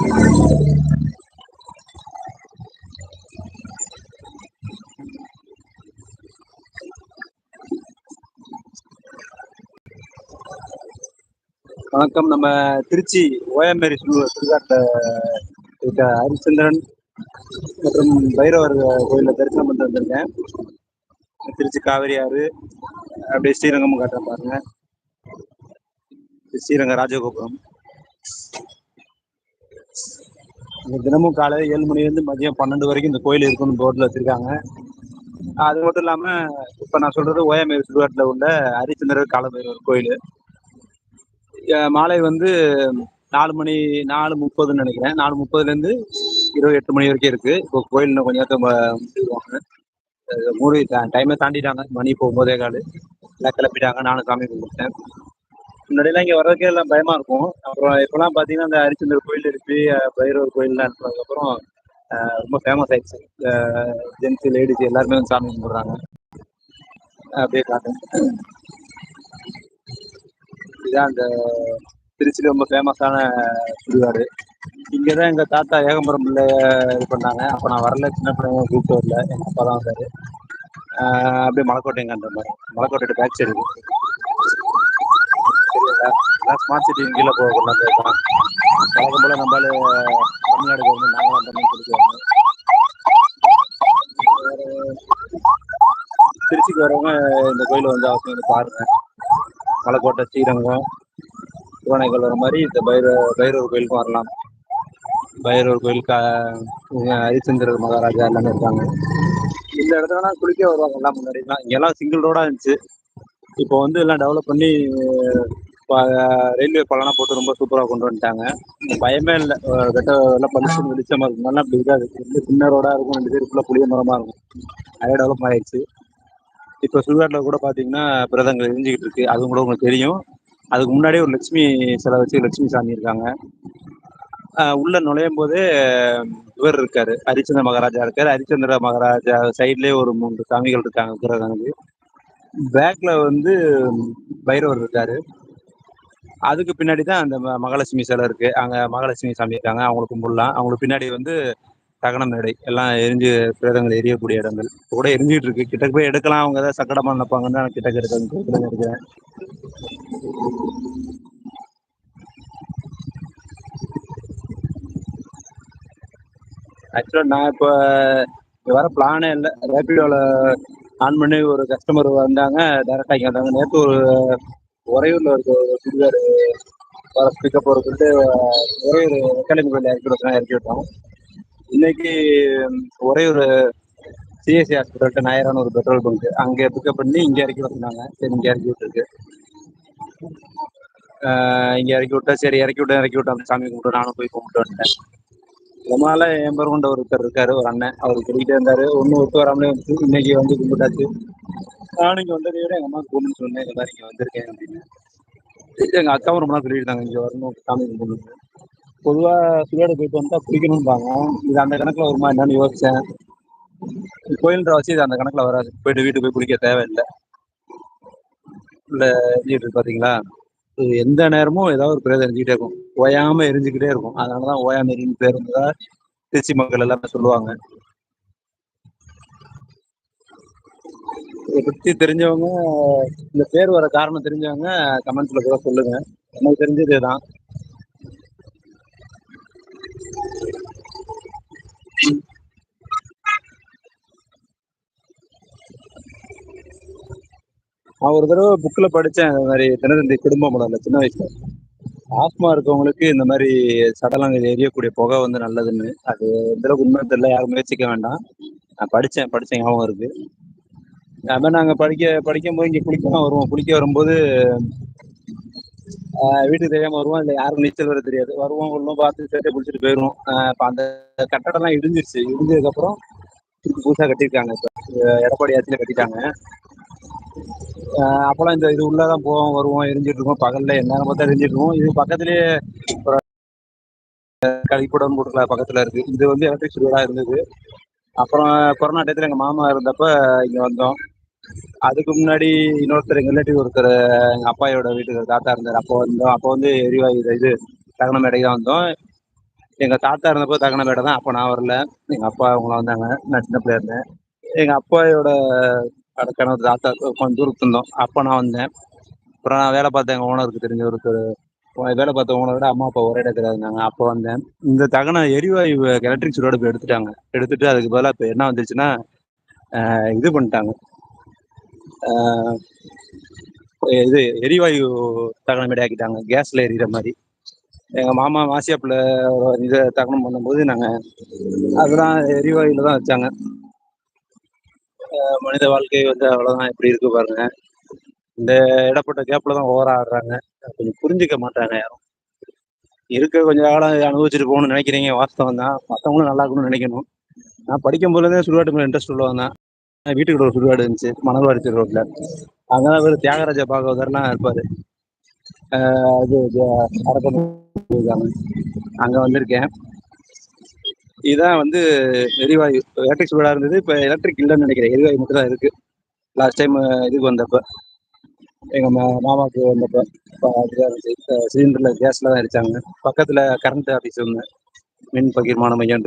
வணக்கம். நம்ம திருச்சி ஓஎம்ஏரி சுடுகாட்டில் இருக்க ஹரிச்சந்திரன் மற்றும் பைரவர் கோயிலில் தரிசனம் பண்ணிட்டு வந்திருக்கேன். திருச்சி காவிரி ஆறு அப்படியே ஸ்ரீரங்கம் காட்டுறேன் பாருங்க. ஸ்ரீரங்க ராஜகோபுரம். தினமும் காலையில் ஏழு மணிலேருந்து மதியம் பன்னெண்டு வரைக்கும் இந்த கோயில் இருக்குன்னு போர்டில் வச்சிருக்காங்க. அது மட்டும் இல்லாமல் இப்போ நான் சொல்றது ஓஎம்ஏரி சுடுகாட்டில் உள்ள ஹரிச்சந்திரர் காலபைரவர் கோயில். மாலை வந்து நாலு மணி நாலு முப்பதுன்னு நினைக்கிறேன். நாலு முப்பதுலேருந்து இருபது எட்டு மணி வரைக்கும் இருக்கு. இப்போ கோயில் இன்னும் கொஞ்சம் நேரத்துல மூடி டைமை தாண்டிட்டாங்க. மணி இப்போ ஒம்போதே கால். எல்லாம் கிளப்பிட்டாங்க. நானும் காமி கொடுத்தேன் முன்னாடியெல்லாம் இங்கே வர்றதுக்கே எல்லாம் பயமா இருக்கும். அப்புறம் இப்பெல்லாம் பார்த்தீங்கன்னா அந்த ஹரிச்சந்திர கோயில் இருக்கு பைரவர் கோயில்லாம் இருக்கிறதுக்கப்புறம் ரொம்ப ஃபேமஸ் ஆயிடுச்சு. ஜென்ஸ் லேடிஸ் எல்லாருமே வந்து சாமி கும்பிடுறாங்க. அப்படியே காட்டுங்க. இதுதான் அந்த திருச்சியில் ரொம்ப ஃபேமஸான சுடுகாடு இங்கே தான் எங்கள் தாத்தா ஏகம்பரம் பிள்ளை இது பண்ணாங்க. அப்போ நான் வரல சின்ன பிள்ளைங்க கூப்பிட்டு வரல. எங்கள் அப்பா தான் வந்தார். அப்படியே மலைக்கோட்டைங்க அந்த மாதிரி. மலைக்கோட்டை பேக் சைடு எல்லாம் ஸ்மார்ட் சிட்டி கீழே போக கொண்டாந்து வைக்கலாம் வழக்கம் போல் நம்மளால தமிழ்நாடு கவர்மெண்ட் நாங்களாம் பண்ணி கொடுக்குறாங்க திருச்சிக்கு வரவங்க இந்த கோயிலை வந்து அவசியம் வந்து பாருங்க. மலைக்கோட்டை ஸ்ரீரங்கம் திருவானைக்கால் வர மாதிரி இந்த பைர பைரவர் கோயிலுக்கும் வரலாம். பைரவர் கோயில் கா ஹரிச்சந்திரர் மகாராஜா எல்லாமே இருக்காங்க. இந்த இடத்துலலாம் குளிக்க வருவாங்க எல்லாம் முன்னாடிலாம் இங்கெல்லாம் சிங்கிள் ரோடாக இருந்துச்சு. இப்போ வந்து எல்லாம் டெவலப் பண்ணி ரயில்வே பாலம்லாம் போட்டு ரொம்ப சூப்பராக கொண்டு வந்துட்டாங்க. பயமே இல்லை. கெட்ட எல்லாம் பளிச்சுன்னு வெளிச்சமாக இருக்கும். நல்லா அப்படி இருக்காது ரொம்ப சின்ன ரோடாக இருக்கும் ரெண்டு பேர் ஃபுல்லாக புளிய மரமாக இருக்கும். நிறைய டெவலப் ஆயிடுச்சு. இப்போ சுடுகாட்டில் கூட பார்த்தீங்கன்னா பிரதங்கள் எரிஞ்சுக்கிட்டு இருக்கு. அதுவும் கூட உங்களுக்கு தெரியும். அதுக்கு முன்னாடியே ஒரு லட்சுமி சிலை வச்சு லட்சுமி சாமி இருக்காங்க. உள்ள நுழையும் போதே இவர் இருக்காரு. ஹரிச்சந்திர மகாராஜா இருக்காரு. ஹரிச்சந்திர மகாராஜா சைட்லயே ஒரு மூன்று சாமிகள் இருக்காங்க விக்கிரகங்களுக்கு பேக்ல வந்து பைரவர் இருக்காரு. அதுக்கு பின்னாடி தான் அந்த மகாலட்சுமி சிலை இருக்கு. அங்க மகாலட்சுமி சாமி இருக்காங்க. அவங்களுக்கு கும்பிடலாம். அவங்களுக்கு பின்னாடி வந்து தகன மேடை எல்லாம் எரிஞ்சு பிரேதங்கள் எரியக்கூடிய இடங்கள். இப்போ கூட எரிஞ்சிட்டு இருக்கு. கிட்ட போய் எடுக்கலாம். அவங்க ஏதாவது சக்கடமா நினைப்பாங்கன்னு நான் கிட்ட எடுக்க இருக்கிறேன் ஆக்சுவலாக நான் இப்போ வர பிளானே இல்லை. ரேபிடோவில் ஆன் பண்ணி ஒரு கஸ்டமர் வந்தாங்க. டேரெக்டாக இங்கே வந்தாங்க. நேற்று ஒரு உறையூர்ல இருக்க ஒரு சுடிதார் வர பிக்கப் போகிற சொல்லிட்டு உறையூர் வெக்காலிங் கோயில் இறக்கி விட்டோம் இறக்கி விட்டோம். இன்னைக்கு உறையூர் சிஎஸ்சி ஹாஸ்பிட்டல்கிட்ட நாயரான ஒரு பெட்ரோல் பங்க் அங்கே பிக்கப் பண்ணி இங்கே இறக்கி வந்தாங்க சரி இங்கே இறக்கி விட்டுருக்கு. இங்கே இறக்கி விட்டா சரி இறக்கி விட்டேன் இறக்கி விட்டேன் சாமி கும்பிட்டு நானும் போய் கும்பிட்டு வந்துட்டேன். ரொமால என் பேர் கொண்ட ஒருத்தர் இருக்காரு ஒரு அண்ணன். அவர் சொல்லிக்கிட்டே இருந்தாரு. ஒன்றும் ஒத்து வராமலே வந்துச்சு இன்னைக்கு வந்து கும்பிட்டாச்சு. நானும் இங்கே வந்ததை விட எங்கள் அம்மா கும்பிட்டு சொன்னேன் இந்த மாதிரி இங்கே வந்திருக்கேன் அப்படின்னு. எங்கள் அக்காவும் ரொம்ப நாள் சொல்லியிருந்தாங்க இங்கே வரணும் சாமி கும்பிடுன்னு பொதுவாக சுடுகாடு போயிட்டு வந்தா குளிக்கணும்பாங்க இது அந்த கணக்கில் வருமா என்னன்னு யோசிச்சேன். கோயில்ன்ற வச்சு இது அந்த கணக்கில் வராது. போயிட்டு வீட்டுக்கு போய் குளிக்க தேவையில்லை. இல்ல எரிஞ்சிட்டு இருக்கு பார்த்தீங்களா எந்த நேரமும் ஏதாவது ஒரு பிரேதம் எரிஞ்சுக்கிட்டே இருக்கும். ஓயாம எரிஞ்சுக்கிட்டே இருக்கும். அதனால தான் ஓயாம எரிஞ்சு பேர் திருச்சி மக்கள் எல்லாமே சொல்லுவாங்க. இதை பற்றி தெரிஞ்சவங்க இந்த பேர் வர காரணம் தெரிஞ்சவங்க கமெண்ட்ஸில் கூட சொல்லுங்க. எனக்கு தெரிஞ்சது தான் நான் ஒரு தடவை புக்கில் படித்தேன் இந்த மாதிரி தினத்தந்தி குடும்ப மலர்ல சின்ன வயசுல. ஆஸ்மா இருக்கவங்களுக்கு இந்த மாதிரி சடலங்கள் எரியக்கூடிய புகை வந்து நல்லதுன்னு. அது எந்த அளவுக்கு உண்மை தெரியல யாரும் முயற்சிக்க வேண்டாம். நான் படித்தேன் படித்த ஞாபகம் இருக்குது அது நாங்கள் படிக்க படிக்கும் போது இங்கே குளிக்க தான் வருவோம். குளிக்க வரும்போது வீட்டுக்கு தெரியாம வருவோம். இல்லை யாருக்கும் நீச்சல் வர தெரியாது. வருவோம் உள்ளும் பார்த்து சேர்த்து குளிச்சுட்டு போயிடுவோம். இப்போ அந்த கட்டடம்லாம் இடிஞ்சிருச்சு. இடிஞ்சதுக்கப்புறம் திருப்பி புதுசாக கட்டியிருக்காங்க. இப்போ எடப்பாடி ஆட்சியில் கட்டிட்டாங்க. ஆஹ் அப்போலாம் இந்த இது உள்ளதான் போவோம் வருவோம் எரிஞ்சிட்டு இருக்கோம் பகல்ல என்ன பார்த்தா எரிஞ்சிட்டு இருக்கோம் இது பக்கத்துலயே ஒரு கழிப்பிடம் கொடுக்கல பக்கத்துல இருக்கு. இது வந்து எலக்ட்ரிக் சுடுகாடா இருந்தது. அப்புறம் கொரோனா டயத்துல எங்க மாமா இருந்தப்ப இங்க வந்தோம். அதுக்கு முன்னாடி இன்னொருத்தர் எங்க ரிலேட்டிவ் ஒருத்தர் எங்க அப்பாயோட வீட்டுக்கு தாத்தா இருந்தார். அப்போ வந்தோம். அப்போ வந்து எரிவாயு இது- இது தகன மேடைக்கு தான் வந்தோம். எங்கள் தாத்தா இருந்தப்போ தகனப்பேட்டை தான். அப்போ நான் வரல. எங்கள் அப்பா அவங்களாம் வந்தாங்க. நான் சின்ன பிள்ளையா இருந்தேன். எங்கள் அப்பாயோட கணவர் தாத்தா கொஞ்சம் தூரத்து இருந்தோம் அப்போ நான் வந்தேன். அப்புறம் நான் வேலை பார்த்தேன் எங்கள் ஓனருக்கு தெரிஞ்ச ஒருத்தர் வேலை பார்த்த ஓனரை விட அம்மா அப்பா ஒரே இடத்துல இருந்தாங்க. அப்போ வந்தேன். இந்த தகன எரிவாயு எலக்ட்ரிக் சுரோடு எடுத்துட்டாங்க. எடுத்துட்டு அதுக்கு பதிலாக இப்போ என்ன வந்துருச்சுன்னா இது பண்ணிட்டாங்க. இது எரிவாயு தகனம் ஆக்கிட்டாங்க. கேஸில் எரிகிற மாதிரி எங்கள் மாமா மாசியாப்பில் இதை தகனம் பண்ணும்போது நாங்கள் அதெல்லாம் எரிவாயுவில் தான் வச்சாங்க. மனித வாழ்க்கை வந்து அவ்வளோதான் எப்படி இருக்கு பாருங்க. இந்த இடப்பட்ட கேப்பில் தான் ஓவரா ஆடுறாங்க. கொஞ்சம் புரிஞ்சுக்க மாட்டாங்க யாரும். இருக்க கொஞ்சம் காலம் அனுபவிச்சுட்டு போகணும்னு நினைக்கிறீங்க. வாஸ்தவம் தான். மற்றவங்களும் நல்லா இருக்கணும்னு நினைக்கணும். நான் படிக்கும் போதுலேருந்தே சுடுகாட்டு மேலே இன்ட்ரெஸ்ட் உள்ளவன் தான். வீட்டுக்கு ஒரு சுடுகாடு இருந்துச்சு மணல்வாரி ரோட்ல அங்கே அவர் தியாகராஜா பாகவதர்லாம் இருப்பார். இது அங்கே வந்திருக்கேன். இதுதான் வந்து எரிவாயு எலக்ட்ரிக் சூடாக இருந்தது. இப்போ எலக்ட்ரிக் இல்லைன்னு நினைக்கிறேன். எரிவாயு மட்டும் தான் இருக்குது லாஸ்ட் டைம் இதுக்கு வந்தப்போ எங்கள் மா மாமாவுக்கு வந்தப்போ இப்போ சிலிண்டரில் கேஸில் தான் அடித்தாங்க பக்கத்தில் கரண்ட் ஆஃபீஸ் ஒன்று மின் பகிர்மான மையம்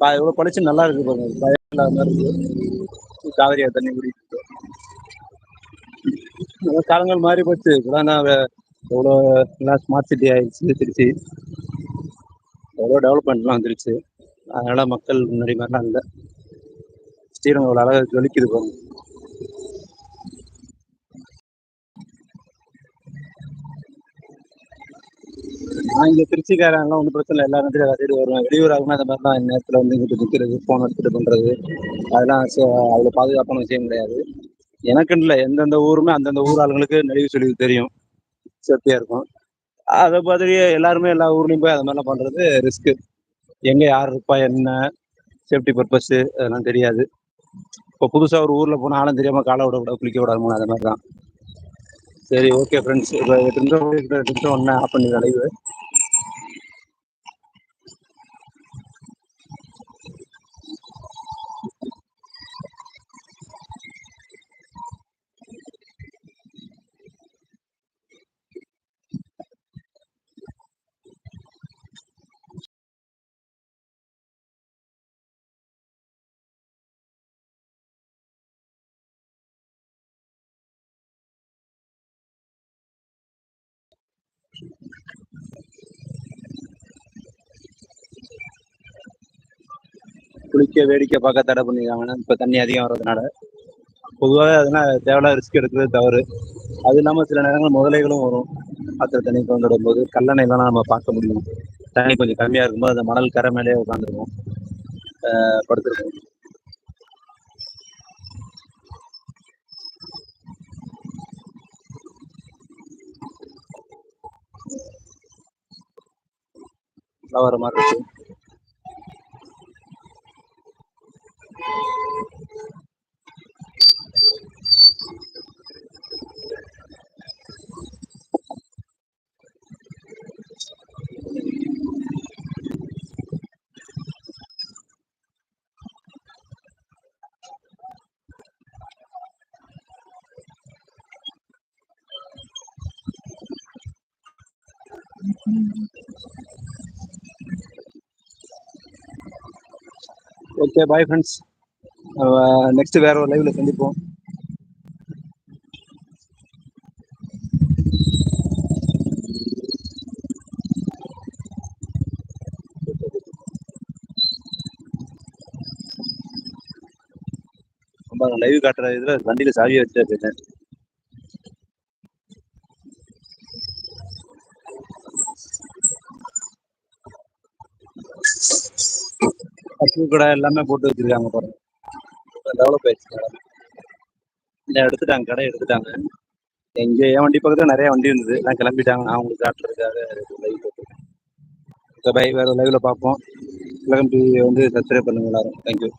இருக்குது எவ்வளோ படிச்சு நல்லா இருக்கு பாருங்க. பயம் இல்லாத மாதிரி இருக்கு. காவிரியா தண்ணி குடிக்கிட்டு காலங்கள் மாறி போச்சு. இப்போதான் எவ்வளோ எல்லாம் ஸ்மார்ட் சிட்டி ஆயிடுச்சு திருச்சி. எவ்வளோ டெவலப்மெண்ட்லாம் வந்துருச்சு. அதனால மக்கள் முன்னாடி மாதிரிலாம் இல்லை. ஸ்ரீரங்கம் அவ்வளோ அழகாக ஜொலிக்குது பாருங்க. நான் இங்கே திருச்சிக்காரங்களாம் ஒன்றும் பிரச்சனை இல்லை. எல்லா நேரத்துலையும் கட்டிட்டு வருவேன் வெளியூர் ஆகுனா அந்த மாதிரிலாம் இந்த நேரத்தில் வந்து இங்கிட்டு நிற்கிறது ஃபோன் எடுத்துட்டு பண்றது. அதெல்லாம் அதில் பாதுகாப்பான விஷயம் கிடையாது. எனக்குன்னு இல்லை. எந்தெந்த ஊருமே அந்தந்த ஊர் ஆளுங்களுக்கு நெளிவு சொல்லி தெரியும். சேஃப்டியா இருக்கும். அதை மாதிரியே எல்லாருமே எல்லா ஊர்லயும் போய் அது மாதிரிலாம் பண்றது ரிஸ்க்கு எங்கே யார் இருப்பா என்ன சேஃப்டி பர்பஸ்ஸு அதெல்லாம் தெரியாது. இப்போ புதுசாக ஒரு ஊரில் போனால் ஆளும் தெரியாமல் காலை விடக்கூடாது குளிக்க விடாமல் அந்த மாதிரி தான் சரி ஓகே ஃப்ரெண்ட்ஸ் இப்போ ஒன்று ஆஃப் பண்ணி லைவ் குளிக்க வேடிக்கை பார்க்க தடை பண்ணிருக்காங்கன்னா இப்போ தண்ணி அதிகம் வர்றதுனால. பொதுவாக அதனால் தேவையில்லாத ரிஸ்க் எடுக்கிறது தவறு. அது இல்லாமல் சில நேரங்கள் முதலைகளும் வரும். ஆற்று தண்ணி திறந்துடும் போது கல்லணைலாம் நம்ம பார்க்க முடியும். தண்ணி கொஞ்சம் கம்மியாக இருக்கும்போது அந்த மணல் கரை மேலேயே உட்காந்துருக்கும் படுத்துருக்கோம் வர மாதிரி இருக்கு ஓகே பாய் ஃப்ரெண்ட்ஸ் நெக்ஸ்ட் வேற ஒரு லைவ்ல சந்திப்போம். லைவ் காட்டுற இதுல வண்டியில சாவியை வச்சு போயிட்டேன் ஷூ கடை எல்லாமே போட்டு வச்சிருக்காங்க பாருங்க. டெவலப் ஆயிடுச்சு இல்லை எடுத்துட்டாங்க கடை எடுத்துட்டாங்க. எங்க என் வண்டி பக்கத்துல நிறைய வண்டி இருந்தது. நான் கிளம்பிட்டாங்க. நான் உங்களுக்கு காட்டுறதுக்காக லைவ் போட்டுருக்கேன். பை வேற லைவ்ல பார்ப்போம். கிளம்பி வந்து சப்ஸ்கிரைப் பண்ணுங்க எல்லாரும். தேங்க்யூ